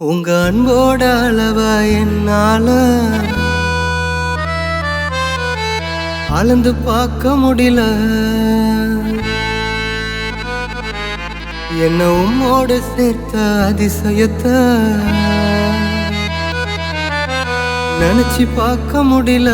உங்க அன்போட அளவா என்னால அளந்து பார்க்க முடியல. என்ன உம்மோட சேர்த்த அதிசயத்தை நினைச்சு பார்க்க முடியல.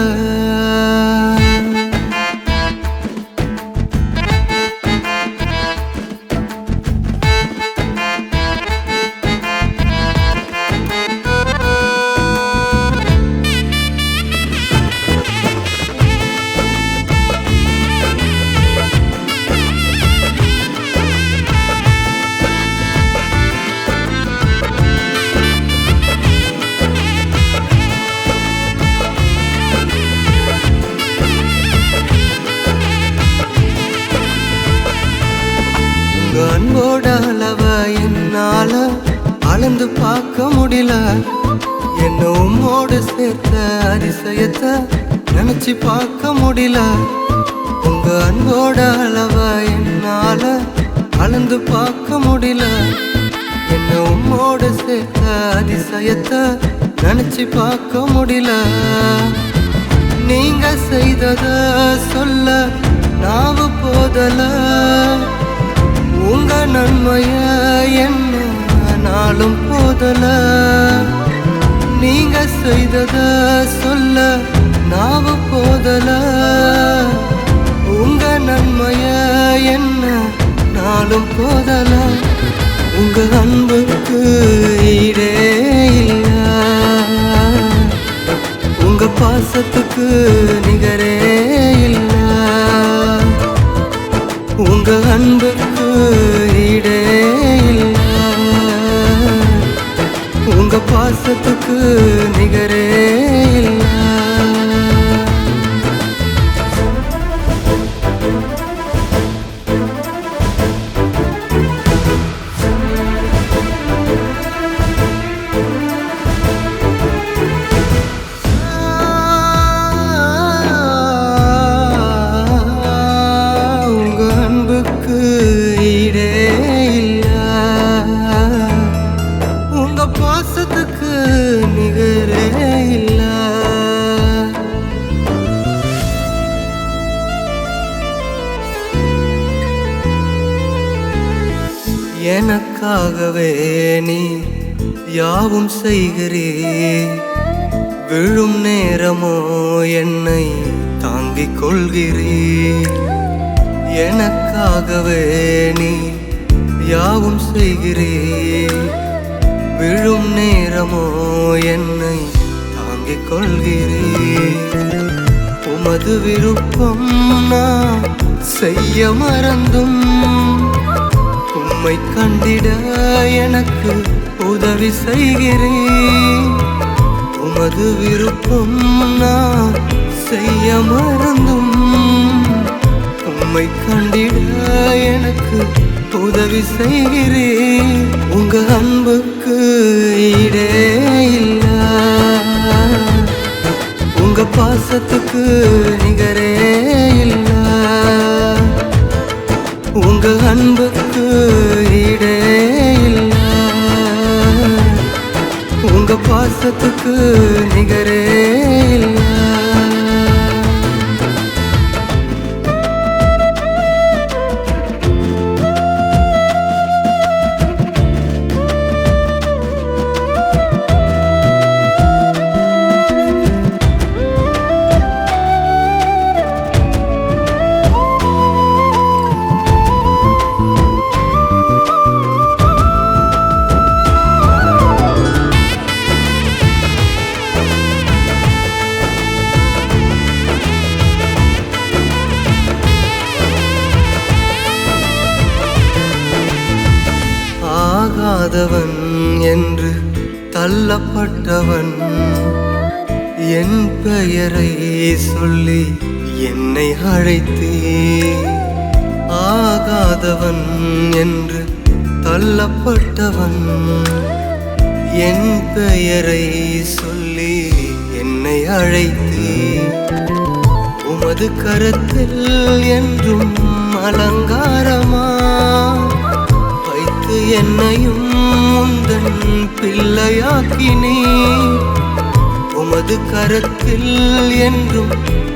அன்போட அளவ என்னால அளந்து பார்க்க முடியல. என்ன உம்மோடு சேர்த்த அதிசயத்தை நினைச்சு பார்க்க முடியல. உங்க அன்போட அளவ என்னால அளந்து பார்க்க முடியல. என்ன உம்மோடு சேர்த்த அதிசயத்தை நினைச்சு பார்க்க முடியல. நீங்க செய்தத சொல்ல நாவு போதல. உங்க என்ன நாளும் போதல? நீங்க செய்தத சொல்ல நாவு போதல. உங்க நன்மைய என்ன நாளும் போதல? உங்க அன்புக்கு ஈடே இல்ல. உங்க பாசத்துக்கு நிகரே இல்ல. உங்க அன்புக்கு பாசத்துக்கு நிகரே. எனக்காகவே நீ யாவும் செய்கிறீ. விழும் நேரமோ என்னை தாங்கிக் கொள்கிறே. எனக்காகவே நீ யாவும் செய்கிறீ. விழும் நேரமோ என்னை தாங்கிக் கொள்கிறீ. உமது விருப்பம் நான் செய்ய மறந்தும் உம்மை கண்டிட எனக்கு உதவி செய்கிறேன். உமது விருப்பம் நான் செய்ய மறந்தும். உம்மை கண்டிட எனக்கு உதவி செய்கிறேன். உங்க அன்புக்கு இடே இல்ல. உங்க பாசத்துக்கு நிகரே இல்ல. உங்க அன்புக்கு என்று தள்ளப்பட்டவன். என் பெயரை சொல்லி என்னை அழைத்தே. ஆகாதவன் என்று தள்ளப்பட்டவன். என் பெயரை சொல்லி என்னை அழைத்தே. உமது கருத்தில் என்றும் அலங்காரமா? என்னையும் முந்தன் பிள்ளையாக்கினே. உமது கரத்தில் என்றும்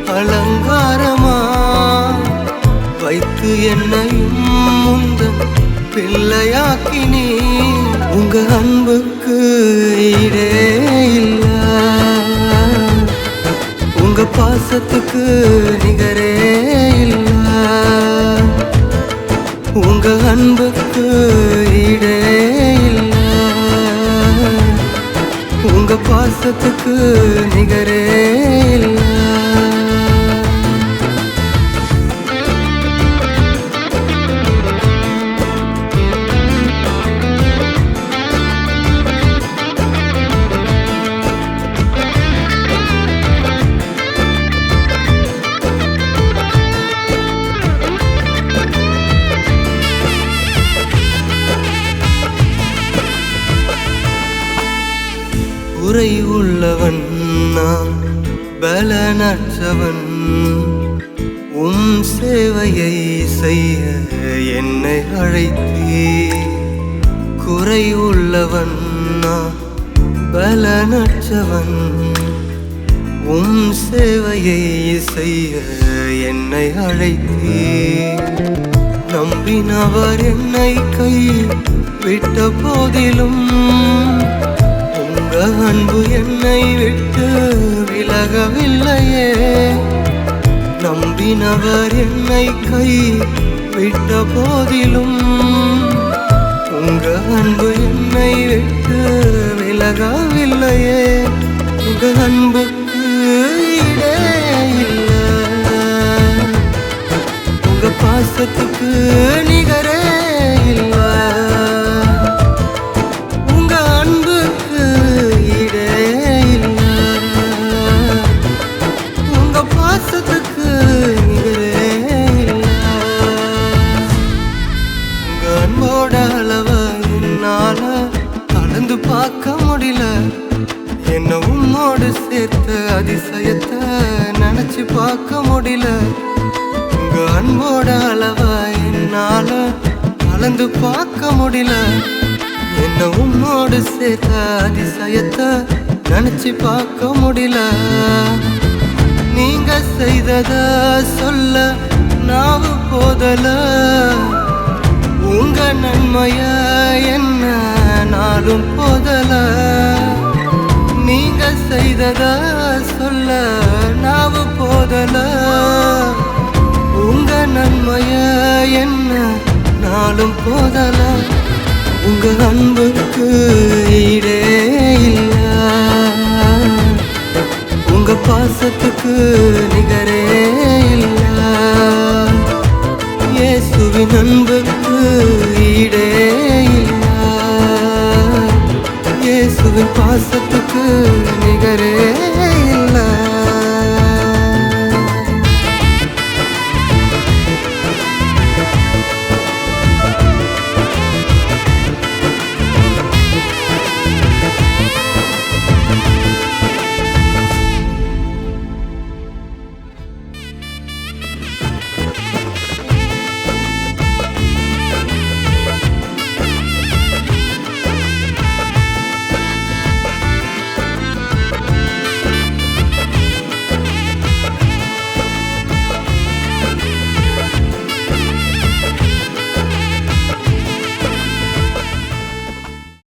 அலங்காரமா. வைத்து என்னையும் முந்தன் பிள்ளையாக்கினே. உங்க அன்புக்கு இடே இல்ல. உங்க பாசத்துக்கு நிகரே இல்லை. உங்க அன்புக்கு ஈடே உங்க பாசத்துக்கு நிகரே இல்லை. குறை உள்ளவன் நான் பலனற்றவன். உம் சேவையை செய்ய என்னை அழைத்தே குறை உள்ளவன் நான் பலனற்றவன். உம் சேவையை செய்ய என்னை அழைத்தே நம்பினவர் என்னை கை விட்ட போதிலும் உங்க அன்பு என்னை விட்டு விலகவில்லையே. நம்பினவர் என்னை கை விட்ட போதிலும் உங்க அன்பு என்னை விட்டு விலகவில்லையே. உங்க அன்புக்கு ஈடே இல்லை. உங்க பாசத்துக்கு நிகரே உம்மோடு சேர்த்த அதிசயத்தை நினைச்சு பார்க்க முடியல. உங்க அன்போட அளவ என்னால கலந்து பார்க்க முடியல. என்ன உன்னோடு சேர்த்த அதிசயத்தை நினைச்சு பார்க்க முடியல. நீங்க செய்தத சொல்ல நாவு போதல. உங்க நன்மைய என்ன நாளும் போதல. நீங்க செய்தத சொல்ல நாவு போதல. உங்க நன்மைய என்ன நாளும் போதல. உங்க அன்புக்கு ஈடே இல்ல. உங்க பாசத்துக்கு நிகரே இல்ல. இயேசுவின் அன்புக்கு ஈடே இல்ல. இயேசுவின் பாசத்துக்கு எனக்கு